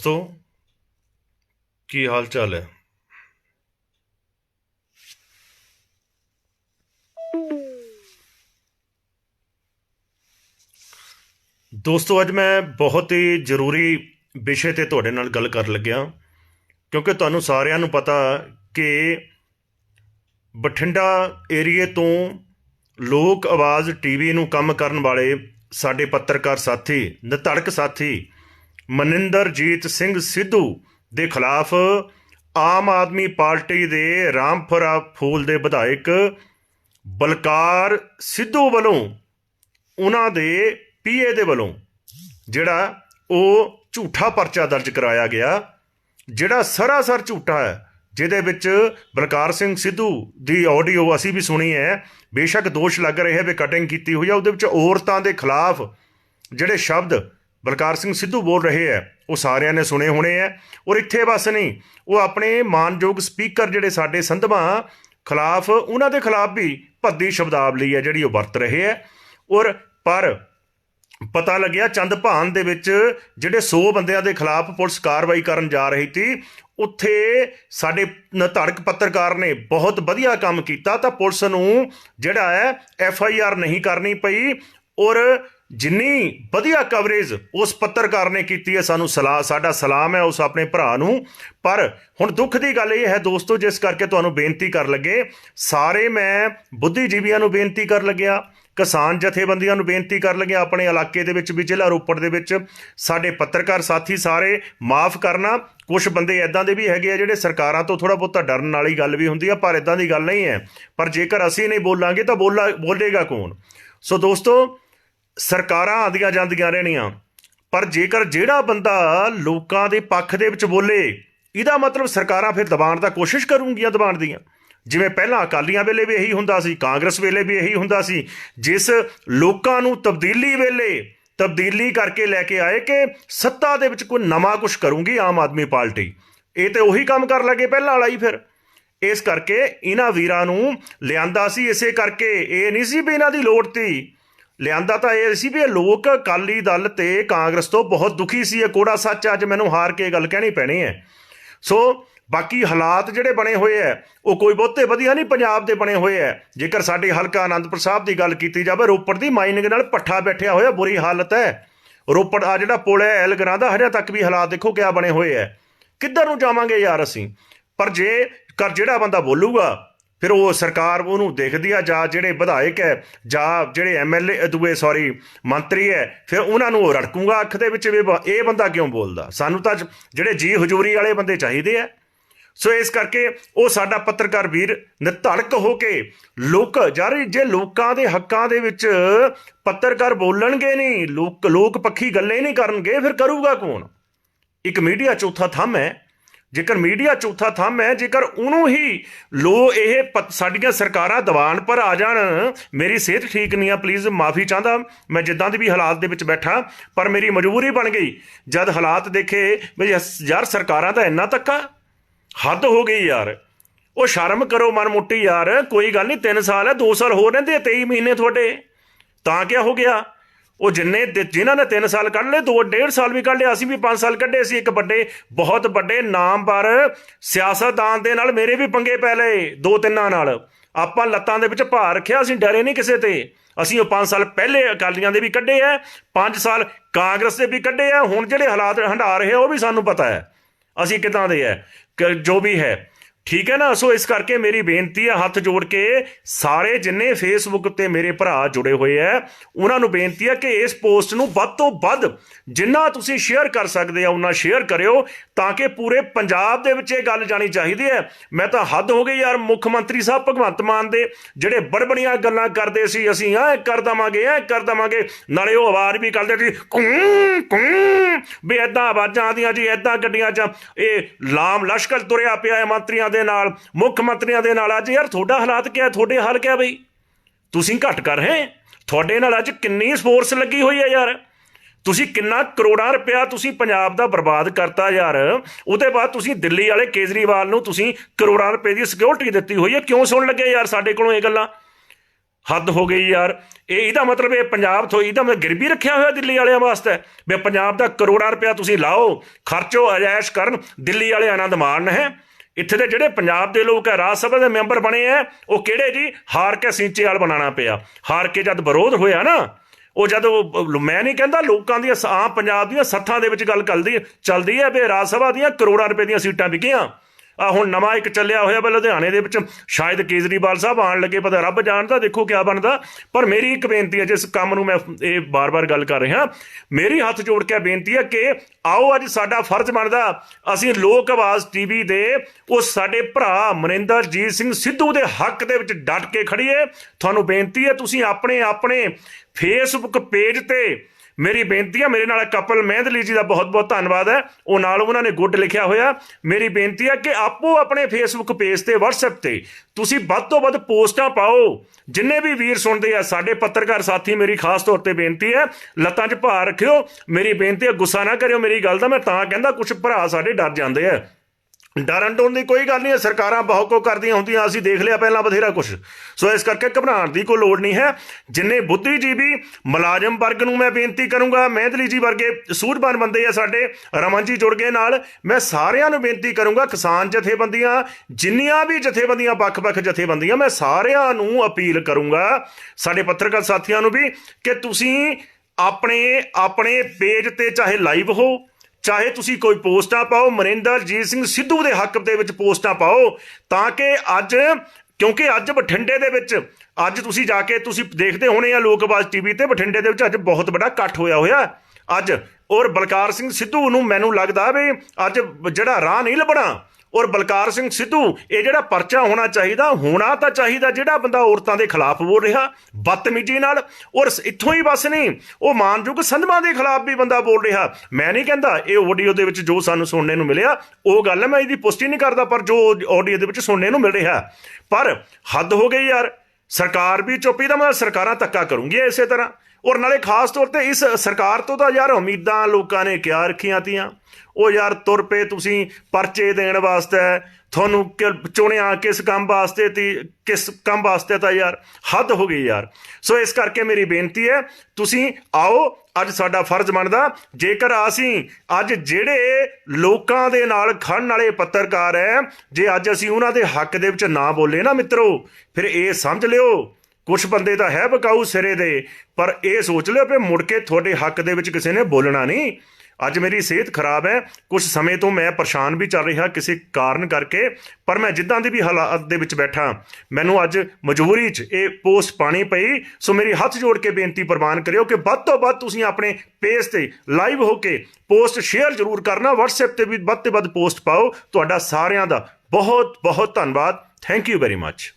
ਦੋਸਤੋ, ਕੀ ਹਾਲ ਚਾਲ ਹੈ? ਦੋਸਤੋ, ਅੱਜ ਮੈਂ ਬਹੁਤ ਹੀ ਜ਼ਰੂਰੀ ਵਿਸ਼ੇ ਤੇ ਤੁਹਾਡੇ ਨਾਲ ਗੱਲ ਕਰਨ ਲੱਗਿਆ, ਕਿਉਂਕਿ ਤੁਹਾਨੂੰ ਸਾਰਿਆਂ ਨੂੰ ਪਤਾ ਕਿ ਬਠਿੰਡਾ ਏਰੀਏ ਤੋਂ ਲੋਕ ਆਵਾਜ਼ ਟੀਵੀ ਨੂੰ ਕੰਮ ਕਰਨ ਵਾਲੇ ਸਾਡੇ ਪੱਤਰਕਾਰ ਸਾਥੀ ਨਿਧੜਕ ਸਾਥੀ ਮਨਿੰਦਰਜੀਤ ਸਿੰਘ ਸਿੱਧੂ ਦੇ ਖਿਲਾਫ ਆਮ ਆਦਮੀ ਪਾਰਟੀ ਦੇ ਰਾਮਪੁਰਾ ਫੂਲ ਦੇ ਵਿਧਾਇਕ ਬਲਕਾਰ ਸਿੱਧੂ ਵੱਲੋਂ ਉਹਨਾਂ ਦੇ ਪੀਏ ਦੇ ਵੱਲੋਂ ਜਿਹੜਾ ਉਹ ਝੂਠਾ ਪਰਚਾ ਦਰਜ ਕਰਾਇਆ ਗਿਆ, ਜਿਹੜਾ ਸਰਾਸਰ ਝੂਠਾ ਹੈ, ਜਿਹਦੇ ਵਿੱਚ ਬਲਕਾਰ ਸਿੰਘ ਸਿੱਧੂ ਦੀ ਆਡੀਓ ਅਸੀਂ ਵੀ ਸੁਣੀ ਹੈ, ਬੇਸ਼ੱਕ ਦੋਸ਼ ਲੱਗ ਰਹੇ ਹੈ ਵੀ ਕਟਿੰਗ ਕੀਤੀ ਹੋਈ ਹੈ, ਉਹਦੇ ਵਿੱਚ ਔਰਤਾਂ ਦੇ ਖਿਲਾਫ ਜਿਹੜੇ ਸ਼ਬਦ ਬਲਕਾਰ ਸਿੰਘ ਸਿੱਧੂ ਬੋਲ ਰਹੇ ਹੈ। ਉਹ ਸਾਰਿਆਂ ਨੇ ਸੁਣੇ ਹੋਣੇ ਹੈ। ਔਰ ਇੱਥੇ ਬਸ ਨਹੀਂ, ਉਹ ਆਪਣੇ ਮਾਨਯੋਗ ਸਪੀਕਰ ਜਿਹੜੇ ਸਾਡੇ ਸੰਧਵਾ ਖਿਲਾਫ, ਉਹਨਾਂ ਦੇ ਖਿਲਾਫ ਵੀ ਭੱਦੀ ਸ਼ਬਦਾਵਲੀ ਹੈ ਜਿਹੜੀ ਉਹ ਵਰਤ ਰਹੇ ਹੈ। ਔਰ ਪਰ ਪਤਾ ਲੱਗਿਆ ਚੰਦ ਭਾਨ ਦੇ ਵਿੱਚ ਜਿਹੜੇ 100 ਬੰਦਿਆਂ ਦੇ ਖਿਲਾਫ ਪੁਲਿਸ ਕਾਰਵਾਈ ਕਰਨ ਜਾ ਰਹੀ ਸੀ, ਉੱਥੇ ਸਾਡੇ ਧੜਕ ਪੱਤਰਕਾਰ ਨੇ ਬਹੁਤ ਵਧੀਆ ਕੰਮ ਕੀਤਾ ਤਾਂ ਪੁਲਿਸ ਨੂੰ ਜਿਹੜਾ ਹੈ ਐਫ ਆਈ ਆਰ ਨਹੀਂ ਕਰਨੀ ਪਈ। ਔਰ ਜਿੰਨੀ ਵਧੀਆ ਕਵਰੇਜ ਉਸ ਪੱਤਰਕਾਰ ਨੇ ਕੀਤੀ ਹੈ, ਸਾਨੂੰ ਸਲਾਹ, ਸਾਡਾ ਸਲਾਮ ਹੈ ਉਸ ਆਪਣੇ ਭਰਾ ਨੂੰ। ਪਰ ਹੁਣ ਦੁੱਖ ਦੀ ਗੱਲ ਇਹ ਹੈ ਦੋਸਤੋ, ਜਿਸ ਕਰਕੇ ਤੁਹਾਨੂੰ ਬੇਨਤੀ ਕਰ ਲੱਗੇ, ਸਾਰੇ ਮੈਂ ਬੁੱਧੀਜੀਵੀਆਂ ਨੂੰ ਬੇਨਤੀ ਕਰ ਲੱਗਿਆ, ਕਿਸਾਨ ਜਥੇਬੰਦੀਆਂ ਨੂੰ ਬੇਨਤੀ ਕਰ ਲੱਗਿਆ, ਆਪਣੇ ਇਲਾਕੇ ਦੇ ਵਿੱਚ ਵੀ ਜ਼ਿਲ੍ਹਾ ਰੋਪੜ ਦੇ ਵਿੱਚ, ਸਾਡੇ ਪੱਤਰਕਾਰ ਸਾਥੀ ਸਾਰੇ, ਮਾਫ ਕਰਨਾ ਕੁਝ ਬੰਦੇ ਐਦਾਂ ਦੇ ਵੀ ਹੈਗੇ ਆ ਜਿਹੜੇ ਸਰਕਾਰਾਂ ਤੋਂ ਥੋੜਾ ਬਹੁਤਾ ਡਰਨ ਵਾਲੀ ਗੱਲ ਵੀ ਹੁੰਦੀ ਆ, ਪਰ ਐਦਾਂ ਦੀ ਗੱਲ ਨਹੀਂ ਹੈ। ਪਰ ਜੇਕਰ ਅਸੀਂ ਨਹੀਂ ਬੋਲਾਂਗੇ ਤਾਂ ਬੋਲਾ, ਬੋਲੇਗਾ ਕੌਣ? ਸੋ ਦੋਸਤੋ ਸਰਕਾਰਾਂ ਆਦੀਆਂ ਜਾਂਦੀਆਂ ਰਹਿਣੀਆਂ। ਪਰ ਜੇਕਰ ਜਿਹੜਾ ਬੰਦਾ ਲੋਕਾਂ ਦੇ ਪੱਖ ਦੇ ਵਿੱਚ ਬੋਲੇ, ਇਹਦਾ ਮਤਲਬ ਸਰਕਾਰਾਂ ਫਿਰ ਦਬਾਉਣ ਦਾ ਕੋਸ਼ਿਸ਼ ਕਰੂੰਗੀਆਂ ਦਬਾਉਣ ਦੀਆਂ। ਜਿਵੇਂ ਪਹਿਲਾਂ ਅਕਾਲੀਆਂ ਵੇਲੇ ਵੀ ਇਹੀ ਹੁੰਦਾ ਸੀ, ਕਾਂਗਰਸ ਵੇਲੇ ਵੀ ਇਹੀ ਹੁੰਦਾ ਸੀ। ਜਿਸ ਲੋਕਾਂ ਨੂੰ ਤਬਦੀਲੀ ਵੇਲੇ ਤਬਦੀਲੀ ਕਰਕੇ ਲੈ ਕੇ ਆਏ ਕਿ ਸੱਤਾ ਦੇ ਵਿੱਚ ਕੋਈ ਨਵਾਂ ਕੁਝ ਕਰੂੰਗੀ ਆਮ ਆਦਮੀ ਪਾਰਟੀ। ਇਹ ਤੇ ਉਹੀ ਕੰਮ ਕਰ ਲੱਗੇ ਪਹਿਲਾਂ ਵਾਲਾ ਹੀ ਫਿਰ। ਇਸ ਕਰਕੇ ਇਹਨਾਂ ਵੀਰਾਂ ਨੂੰ ਲਿਆਂਦਾ ਸੀ ਇਸੇ ਕਰਕੇ। ਇਹ ਨਹੀਂ ਸੀ ਵੀ ਇਹਨਾਂ ਦੀ ਲੋੜ ਤੀ ਲਿਆਂਦਾ ਤਾਂ ਇਹ ਸੀ ਵੀ ਇਹ ਲੋਕ ਅਕਾਲੀ ਦਲ ਤੇ ਕਾਂਗਰਸ ਤੋਂ ਬਹੁਤ ਦੁਖੀ ਸੀ, ਇਹ ਕੋੜਾ ਸੱਚ ਅੱਜ ਮੈਨੂੰ ਹਾਰ ਕੇ ਗੱਲ ਕਹਿਣੀ ਪੈਣੀ ਹੈ। ਸੋ ਬਾਕੀ ਹਾਲਾਤ ਜਿਹੜੇ ਬਣੇ ਹੋਏ ਐ ਉਹ ਕੋਈ ਬਹੁਤੇ ਵਧੀਆ ਨਹੀਂ ਪੰਜਾਬ ਦੇ ਬਣੇ ਹੋਏ ਐ ਜੇਕਰ ਸਾਡੇ ਹਲਕਾ ਆਨੰਦਪੁਰ ਸਾਹਿਬ ਦੀ ਗੱਲ ਕੀਤੀ ਜਾਵੇ, ਰੋਪੜ ਦੀ ਮਾਈਨਿੰਗ ਨਾਲ ਪੱਠਾ ਬੈਠਿਆ ਹੋਇਆ, ਬੁਰੀ ਹਾਲਤ ਹੈ। ਰੋਪੜ ਆ ਜਿਹੜਾ ਪੁਲ ਹੈ, ਐਲਗਰਾਂ ਦਾ ਹਰਿਆ ਤੱਕ ਵੀ ਹਾਲਾਤ ਦੇਖੋ ਕਿਆ ਬਣੇ ਹੋਏ ਐ ਕਿੱਧਰ ਨੂੰ ਜਾਵਾਂਗੇ ਯਾਰ ਅਸੀਂ? ਪਰ ਜੇ, ਕਰ ਜਿਹੜਾ ਬੰਦਾ ਬੋਲੂਗਾ ਫਿਰ ਉਹ ਸਰਕਾਰ ਉਹਨੂੰ ਦੇਖਦੀ ਆ, ਜਾਂ ਜਿਹੜੇ ਵਿਧਾਇਕ ਹੈ, ਜਾਂ ਜਿਹੜੇ ਐਮਐਲਏ ਦੂਏ ਸੌਰੀ ਮੰਤਰੀ ਹੈ, ਫਿਰ ਉਹਨਾਂ ਨੂੰ ਉਹ ਰੜਕੂਗਾ ਅੱਖ ਦੇ ਵਿੱਚ ਵੀ ਬ- ਇਹ ਬੰਦਾ ਕਿਉਂ ਬੋਲਦਾ? ਸਾਨੂੰ ਤਾਂ ਜਿਹੜੇ ਜੀ ਹਜ਼ੂਰੀ ਵਾਲੇ ਬੰਦੇ ਚਾਹੀਦੇ ਆ। ਸੋ ਇਸ ਕਰਕੇ ਉਹ ਸਾਡਾ ਪੱਤਰਕਾਰ ਵੀਰ ਨਿਧੜਕ ਹੋ ਕੇ ਲੋਕ, ਯਾਰ ਜੇ ਲੋਕਾਂ ਦੇ ਹੱਕਾਂ ਦੇ ਵਿੱਚ ਪੱਤਰਕਾਰ ਬੋਲਣਗੇ ਨਹੀਂ, ਲੋਕ ਲੋਕ ਪੱਖੀ ਗੱਲੇ ਨਹੀਂ ਕਰਨਗੇ, ਫਿਰ ਕਰੂਗਾ ਕੌਣ? ਇੱਕ ਮੀਡੀਆ ਚੌਥਾ ਥੰਮ ਹੈ। ਜੇਕਰ ਮੀਡੀਆ ਚੌਥਾ ਥੰਮ ਹੈ ਜੇਕਰ ਉਹਨੂੰ ਹੀ ਲੋ ਇਹ ਪ- ਸਾਡੀਆਂ ਸਰਕਾਰਾਂ ਦੀਵਾਨ ਪਰ ਆ ਜਾਣ ਮੇਰੀ ਸਿਹਤ ਠੀਕ ਨਹੀਂ ਆ ਪਲੀਜ਼ ਮਾਫੀ ਚਾਹੁੰਦਾ ਮੈਂ ਜਿੱਦਾਂ ਦੀ ਵੀ ਹਾਲਾਤ ਦੇ ਵਿੱਚ ਬੈਠਾ ਪਰ ਮੇਰੀ ਮਜਬੂਰੀ ਬਣ ਗਈ। ਜਦ ਹਾਲਾਤ ਦੇਖੇ ਵੀ ਯਾਰ ਸਰਕਾਰਾਂ ਦਾ ਇੰਨਾ ਤੱਕਾ ਹੱਦ ਹੋ ਗਈ ਯਾਰ। ਉਹ ਸ਼ਰਮ ਕਰੋ ਮਨ ਮੁੱਟੀ ਯਾਰ ਕੋਈ ਗੱਲ ਨਹੀਂ 3 ਸਾਲ ਹੈ 2 ਸਾਲ ਹੋਰ ਰਹਿੰਦੇ ਆ, 23 ਮਹੀਨੇ ਤੁਹਾਡੇ। ਤਾਂ ਕਿਆ ਹੋ ਗਿਆ? ਉਹ ਜਿੰਨੇ ਦੇ- ਜਿਨ੍ਹਾਂ ਨੇ 3 ਸਾਲ ਕੱਢ ਲਏ 2 1.5 ਸਾਲ ਵੀ ਕੱਢ ਲਿਆ ਅਸੀਂ ਵੀ 5 ਸਾਲ ਕੱਢੇ ਸੀ, ਇੱਕ ਵੱਡੇ, ਬਹੁਤ ਵੱਡੇ ਨਾਮਵਰ ਸਿਆਸਤਦਾਨ ਦੇ ਨਾਲ ਮੇਰੇ ਵੀ ਪੰਗੇ ਪੈ ਲਏ, ਦੋ ਤਿੰਨਾਂ ਨਾਲ। ਆਪਾਂ ਲੱਤਾਂ ਦੇ ਵਿੱਚ ਭਾਰ ਰੱਖਿਆ ਅਸੀਂ ਡਰੇ ਨਹੀਂ ਕਿਸੇ ਤੇ। ਅਸੀਂ ਉਹ 5 ਸਾਲ ਪਹਿਲੇ ਅਕਾਲੀਆਂ ਦੇ ਵੀ ਕੱਢੇ ਆ 5 ਸਾਲ ਕਾਂਗਰਸ ਦੇ ਵੀ ਕੱਢੇ ਆ, ਹੁਣ ਜਿਹੜੇ ਹਾਲਾਤ ਹੰਡਾ ਰਹੇ ਆ, ਉਹ ਵੀ ਸਾਨੂੰ ਪਤਾ ਹੈ। ਅਸੀਂ ਕਿਦਾਂ ਦੇ ਹੈ ਜੋ ਵੀ ਹੈ। ਠੀਕ ਹੈ ਨਾ? ਸੋ ਇਸ ਕਰਕੇ ਮੇਰੀ ਬੇਨਤੀ ਹੈ ਹੱਥ ਜੋੜ ਕੇ ਸਾਰੇ ਜਿੰਨੇ ਫੇਸਬੁੱਕ ਤੇ ਮੇਰੇ ਭਰਾ ਜੁੜੇ ਹੋਏ ਐ ਉਹਨਾਂ ਨੂੰ ਬੇਨਤੀ ਹੈ ਕਿ ਇਸ ਪੋਸਟ ਨੂੰ ਵੱਧ ਤੋਂ ਵੱਧ ਜਿੰਨਾ ਤੁਸੀਂ ਸ਼ੇਅਰ ਕਰ ਸਕਦੇ ਆ ਉਹਨਾਂ ਸ਼ੇਅਰ ਕਰਿਓ ਤਾਂ ਕਿ ਪੂਰੇ ਪੰਜਾਬ ਦੇ ਵਿੱਚ ਇਹ ਗੱਲ ਜਾਣੀ ਚਾਹੀਦੀ ਹੈ। ਮੈਂ ਤਾਂ ਹੱਦ ਹੋ ਗਈ ਯਾਰ ਮੁੱਖ ਮੰਤਰੀ ਸਾਹਿਬ ਭਗਵੰਤ ਮਾਨ ਦੇ ਜਿਹੜੇ ਬੜਬੜੀਆਂ ਗੱਲਾਂ ਕਰਦੇ ਸੀ, ਅਸੀਂ ਐ ਕਰ ਦਵਾਂਗੇ, ਐ ਕਰ ਦਵਾਂਗੇ, ਨਾਲੇ ਉਹ ਆਵਾਜ਼ ਵੀ ਕਰਦੇ ਸੀ ਕੂੰ ਕੂੰ ਵੀ ਐਦਾਂ ਆਵਾਜ਼ਾਂ ਆਦੀਆਂ ਜੀ ਐਦਾਂ ਗੱਡੀਆਂ 'ਚ ਇਹ ਲਾਮ ਲਸ਼ਕਰ ਤੁਰਿਆ ਪਿਆ ਹੈ ਮੰਤਰੀਆਂ ਦੇ ਨਾਲ, ਮੁੱਖ ਮੰਤਰੀਆਂ ਦੇ ਨਾਲ ਅੱਜ ਯਾਰ ਤੁਹਾਡਾ ਹਾਲਾਤ ਕਿਆ, ਤੁਹਾਡੇ ਹਾਲ ਕਿਆ ਬਈ? ਤੁਸੀਂ ਘੱਟ ਕਰ ਰਹੇ ਤੁਹਾਡੇ ਨਾਲ ਅੱਜ ਕਿੰਨੀ ਫੋਰਸ ਲੱਗੀ ਹੋਈ ਹੈ ਯਾਰ? ਤੁਸੀਂ ਕਿੰਨਾ ਕਰੋੜਾਂ ਰੁਪਇਆ ਤੁਸੀਂ ਪੰਜਾਬ ਦਾ ਬਰਬਾਦ ਕਰਤਾ ਯਾਰ? ਉਹਦੇ ਬਾਅਦ ਤੁਸੀਂ ਦਿੱਲੀ ਵਾਲੇ ਕੇਜਰੀਵਾਲ ਨੂੰ ਤੁਸੀਂ ਕਰੋੜਾਂ ਰੁਪਏ ਦੀ ਸਿਕਿਉਰਿਟੀ ਦਿੱਤੀ ਹੋਈ ਹੈ। ਕਿਉਂ ਸੁਣ ਲੱਗੇ ਯਾਰ ਸਾਡੇ ਕੋਲੋਂ ਇਹ ਗੱਲਾਂ? ਹੱਦ ਹੋ ਗਈ ਯਾਰ। ਇਹ ਇਹਦਾ ਮਤਲਬ ਇਹ ਪੰਜਾਬ ਤੋਂ, ਇਹਦਾ ਮਤਲਬ ਗਿਰਵੀ ਰੱਖਿਆ ਹੋਇਆ ਦਿੱਲੀ ਵਾਲਿਆਂ ਵਾਸਤੇ? ਵੀ ਪੰਜਾਬ ਦਾ ਕਰੋੜਾਂ ਰੁਪਇਆ ਤੁਸੀਂ ਲਾਓ, ਖਰਚੋ ਅਜਾਇਸ਼ ਕਰਨ ਦਿੱਲੀ ਵਾਲੇ ਆਨੰਦ ਮਾਣ ਹੈ। ਇੱਥੇ ਦੇ ਜਿਹੜੇ ਪੰਜਾਬ ਦੇ ਲੋਕ ਹੈ ਰਾਜ ਸਭਾ ਦੇ ਮੈਂਬਰ ਬਣੇ ਆ, ਉਹ ਕਿਹੜੇ ਜੀ? ਹਾਰ ਕੇ ਸਿੰਚੇ ਵਾਲ ਬਣਾਉਣਾ ਪਿਆ। ਹਾਰ ਕੇ ਜਦ ਵਿਰੋਧ ਹੋਇਆ ਨਾ, ਉਹ ਜਦ ਮੈਂ ਨਹੀਂ ਕਹਿੰਦਾ ਲੋਕਾਂ ਦੀਆਂ ਆਮ ਪੰਜਾਬ ਦੀਆਂ ਸੱਥਾਂ ਦੇ ਵਿੱਚ ਗੱਲ ਚੱਲਦੀ ਚੱਲਦੀ ਹੈ ਵੀ ਰਾਜ ਸਭਾ ਦੀਆਂ ਕਰੋੜਾਂ ਰੁਪਏ ਦੀਆਂ ਸੀਟਾਂ ਵਿਕੀਆਂ। ਆ ਹੁਣ ਨਵਾਂ ਇੱਕ ਚੱਲਿਆ ਹੋਇਆ ਵਾ ਲੁਧਿਆਣੇ ਦੇ ਵਿੱਚ। ਸ਼ਾਇਦ ਕੇਜਰੀਵਾਲ ਸਾਹਿਬ ਆਣ ਲੱਗੇ ਪਤਾ, ਰੱਬ ਜਾਣਦਾ ਦੇਖੋ ਕੀ ਬਣਦਾ। ਪਰ ਮੇਰੀ ਇੱਕ ਬੇਨਤੀ ਹੈ, ਜਿਸ ਕੰਮ ਨੂੰ ਮੈਂ ਇਹ ਬਾਰ-ਬਾਰ ਗੱਲ ਕਰ ਰਿਹਾ, ਮੇਰੀ ਹੱਥ ਜੋੜ ਕੇ ਬੇਨਤੀ ਹੈ ਕਿ ਆਓ ਅੱਜ ਸਾਡਾ ਫਰਜ਼ ਬਣਦਾ, ਅਸੀਂ ਲੋਕ ਆਵਾਜ਼ ਟੀਵੀ ਦੇ ਉਹ ਸਾਡੇ ਭਰਾ ਮਨਿੰਦਰਜੀਤ ਸਿੰਘ ਸਿੱਧੂ ਦੇ ਹੱਕ ਦੇ ਵਿੱਚ ਡਟ ਕੇ ਖੜੀਏ ਤੁਹਾਨੂੰ ਬੇਨਤੀ ਹੈ, ਤੁਸੀਂ ਆਪਣੇ ਆਪਣੇ ਫੇਸਬੁੱਕ ਪੇਜ ਤੇ ਮੇਰੀ ਬੇਨਤੀ ਹੈ ਮੇਰੇ ਨਾਲ ਕਪਲ ਮਹਿੰਦਲੀ ਜੀ ਦਾ ਬਹੁਤ-ਬਹੁਤ ਧੰਨਵਾਦ ਹੈ। ਉਹ ਨਾਲ ਉਹਨਾਂ ਨੇ ਗੁੱਡ ਲਿਖਿਆ ਹੋਇਆ। ਮੇਰੀ ਬੇਨਤੀ ਹੈ ਕਿ ਆਪੋ ਆਪਣੇ ਫੇਸਬੁੱਕ ਪੇਜ ਤੇ, WhatsApp ਤੇ ਤੁਸੀਂ ਵੱਧ ਤੋਂ ਵੱਧ ਪੋਸਟਾਂ ਪਾਓ। ਜਿੰਨੇ ਵੀ ਵੀਰ ਸੁਣਦੇ ਆ, ਸਾਡੇ ਪੱਤਰਕਾਰ ਸਾਥੀ, ਮੇਰੀ ਖਾਸ ਤੌਰ ਤੇ ਬੇਨਤੀ ਹੈ, ਲੱਤਾਂ 'ਚ ਭਾਰ ਰੱਖਿਓ। ਮੇਰੀ ਬੇਨਤੀ ਹੈ ਗੁੱਸਾ ਨਾ ਕਰਿਓ। ਮੇਰੀ ਗੱਲ ਦਾ ਮੈਂ ਤਾਂ ਕਹਿੰਦਾ ਕੁਝ ਭਰਾ ਸਾਡੇ ਡਰ ਜਾਂਦੇ ਆ। ਡਰਨ ਡੋਣ ਦੀ ਕੋਈ ਗੱਲ ਨਹੀਂ ਹੈ ਸਰਕਾਰਾਂ ਬਹੁਤ ਕੋ ਕਰਦੀਆਂ ਹੁੰਦੀਆਂ, ਅਸੀਂ ਦੇਖ ਲਿਆ ਪਹਿਲਾਂ ਬਥੇਰਾ ਕੁਝ ਸੋ ਇਸ ਕਰਕੇ ਘਬਰਾਉਣ ਦੀ ਕੋਈ ਲੋੜ ਨਹੀਂ ਹੈ। ਜਿੰਨੇ ਬੁੱਧੀਜੀਵੀ ਮੁਲਾਜ਼ਮ ਵਰਗ ਨੂੰ ਮੈਂ ਬੇਨਤੀ ਕਰੂੰਗਾ ਮਹਿਦਲੀ ਜੀ ਵਰਗੇ ਸੂਝਵਾਨ ਬੰਦੇ ਆ ਸਾਡੇ ਰਮਨ ਜੀ ਜੁੜ ਗਏ ਨਾਲ, ਮੈਂ ਸਾਰਿਆਂ ਨੂੰ ਬੇਨਤੀ ਕਰੂੰਗਾ, ਕਿਸਾਨ ਜਥੇਬੰਦੀਆਂ, ਜਿੰਨੀਆਂ ਵੀ ਜਥੇਬੰਦੀਆਂ, ਵੱਖ-ਵੱਖ ਜਥੇਬੰਦੀਆਂ, ਮੈਂ ਸਾਰਿਆਂ ਨੂੰ ਅਪੀਲ ਕਰੂੰਗਾ, ਸਾਡੇ ਪੱਤਰਕਾਰ ਸਾਥੀਆਂ ਨੂੰ ਵੀ, ਕਿ ਤੁਸੀਂ ਆਪਣੇ ਆਪਣੇ ਪੇਜ ਤੇ ਚਾਹੇ ਲਾਈਵ ਹੋ ਚਾਹੇ ਤੁਸੀਂ ਕੋਈ ਪੋਸਟਾਂ ਪਾਓ, ਮਨਿੰਦਰਜੀਤ ਸਿੰਘ ਸਿੱਧੂ ਦੇ ਹੱਕ ਦੇ ਵਿੱਚ ਪੋਸਟਾਂ ਪਾਓ, ਤਾਂ ਕਿ ਅੱਜ, ਕਿਉਂਕਿ ਅੱਜ ਬਠਿੰਡੇ ਦੇ ਵਿੱਚ, ਅੱਜ ਤੁਸੀਂ ਜਾ ਕੇ ਤੁਸੀਂ ਦੇਖਦੇ ਹੋਣੇ ਆ ਲੋਕਵਾਜ ਟੀਵੀ ਤੇ, ਬਠਿੰਡੇ ਦੇ ਵਿੱਚ ਅੱਜ ਬਹੁਤ ਵੱਡਾ ਇਕੱਠ ਹੋਇਆ ਹੋਇਆ। ਅੱਜ, ਔਰ ਬਲਕਾਰ ਸਿੰਘ ਸਿੱਧੂ ਨੂੰ ਮੈਨੂੰ ਲੱਗਦਾ ਵੀ ਅੱਜ ਜਿਹੜਾ ਰਾਹ ਨਹੀਂ ਲੱਭਣਾ ਔਰ ਬਲਕਾਰ ਸਿੰਘ ਸਿੱਧੂ, ਇਹ ਜਿਹੜਾ ਪਰਚਾ ਹੋਣਾ ਚਾਹੀਦਾ, ਹੋਣਾ ਤਾਂ ਚਾਹੀਦਾ ਜਿਹੜਾ ਬੰਦਾ ਔਰਤਾਂ ਦੇ ਖਿਲਾਫ ਬੋਲ ਰਿਹਾ, ਬਦਤਮੀਜ਼ੀ ਨਾਲ। ਔਰ ਇੱਥੋਂ ਹੀ ਬਸ ਨਹੀਂ, ਉਹ ਮਾਨਯੋਗ ਸੰਧਵਾਂ ਦੇ ਖਿਲਾਫ ਵੀ ਬੰਦਾ ਬੋਲ ਰਿਹਾ। ਮੈਂ ਨਹੀਂ ਕਹਿੰਦਾ ਇਹ ਆਡੀਓ ਦੇ ਵਿੱਚ ਜੋ ਸਾਨੂੰ ਸੁਣਨੇ ਨੂੰ ਮਿਲਿਆ, ਉਹ ਗੱਲ ਹੈ ਮੈਂ ਇਹਦੀ ਪੁਸ਼ਟੀ ਨਹੀਂ ਕਰਦਾ, ਪਰ ਜੋ ਆਡੀਓ ਦੇ ਵਿੱਚ ਸੁਣਨੇ ਨੂੰ ਮਿਲ ਰਿਹਾ। ਪਰ ਹੱਦ ਹੋ ਗਈ ਯਾਰ, ਸਰਕਾਰ ਵੀ ਚੁੱਪੀ ਦਾ ਮੈਂ ਸਰਕਾਰਾਂ ਧੱਕਾ ਕਰੂੰਗੀਆਂ ਇਸੇ ਤਰ੍ਹਾਂ। ਔਰ ਨਾਲੇ ਖਾਸ ਤੌਰ ਤੇ ਇਸ ਸਰਕਾਰ ਤੋਂ ਤਾਂ ਯਾਰ ਉਮੀਦਾਂ ਲੋਕਾਂ ਨੇ ਕਿਆ ਰੱਖੀਆਂ ਤੀਆਂ। ਉਹ ਯਾਰ ਤੁਰ ਪਏ ਤੁਸੀਂ ਪਰਚੇ ਦੇਣ ਵਾਸਤੇ, ਤੁਹਾਨੂੰ ਕਿ- ਚੁਣਿਆ ਕਿਸ ਕੰਮ ਵਾਸਤੇ ਤੀ, ਕਿਸ ਕੰਮ ਵਾਸਤੇ ਤਾਂ ਯਾਰ ਹੱਦ ਹੋ ਗਈ ਯਾਰ। ਸੋ ਇਸ ਕਰਕੇ ਮੇਰੀ ਬੇਨਤੀ ਹੈ, ਤੁਸੀਂ ਆਓ, ਅੱਜ ਸਾਡਾ ਫਰਜ਼ ਬਣਦਾ, ਜੇਕਰ ਅਸੀਂ ਅੱਜ ਜਿਹੜੇ ਲੋਕਾਂ ਦੇ ਨਾਲ ਖੜਨ ਵਾਲੇ ਪੱਤਰਕਾਰ ਹੈ ਜੇ ਅੱਜ ਅਸੀਂ ਉਹਨਾਂ ਦੇ ਹੱਕ ਦੇ ਵਿੱਚ ਨਾ ਬੋਲੇ ਨਾ ਮਿੱਤਰੋ, ਫਿਰ ਇਹ ਸਮਝ ਲਿਓ ਕੁਝ ਬੰਦੇ ਤਾਂ ਹੈ ਬਕਾਊ ਸਿਰੇ ਦੇ, ਪਰ ਇਹ ਸੋਚ ਲਿਓ ਕਿ ਮੁੜ ਕੇ ਤੁਹਾਡੇ ਹੱਕ ਦੇ ਵਿੱਚ ਕਿਸੇ ਨੇ ਬੋਲਣਾ ਨਹੀਂ। ਅੱਜ ਮੇਰੀ ਸਿਹਤ ਖਰਾਬ ਹੈ ਕੁਝ ਸਮੇਂ ਤੋਂ ਮੈਂ ਪਰੇਸ਼ਾਨ ਵੀ ਚੱਲ ਰਿਹਾ ਕਿਸੇ ਕਾਰਨ ਕਰਕੇ, ਪਰ ਮੈਂ ਜਿੱਦਾਂ ਦੀ ਵੀ ਹਾਲਾਤ ਦੇ ਵਿੱਚ ਬੈਠਾ, ਮੈਨੂੰ ਅੱਜ ਮਜਬੂਰੀ 'ਚ ਇਹ ਪੋਸਟ ਪਾਣੀ ਪਈ, ਸੋ ਮੇਰੀ ਹੱਥ ਜੋੜ ਕੇ ਬੇਨਤੀ ਪ੍ਰਵਾਨ ਕਰਿਓ ਕਿ ਵੱਧ ਤੋਂ ਵੱਧ ਤੁਸੀਂ ਆਪਣੇ ਪੇਜ ਤੇ ਲਾਈਵ ਹੋ ਕੇ ਪੋਸਟ ਸ਼ੇਅਰ ਜ਼ਰੂਰ ਕਰਨਾ, WhatsApp ਤੇ ਵੀ ਵੱਧ ਤੋਂ ਵੱਧ ਪੋਸਟ ਪਾਓ। ਤੁਹਾਡਾ ਸਾਰਿਆਂ ਦਾ ਬਹੁਤ ਬਹੁਤ ਧੰਨਵਾਦ। Thank you very much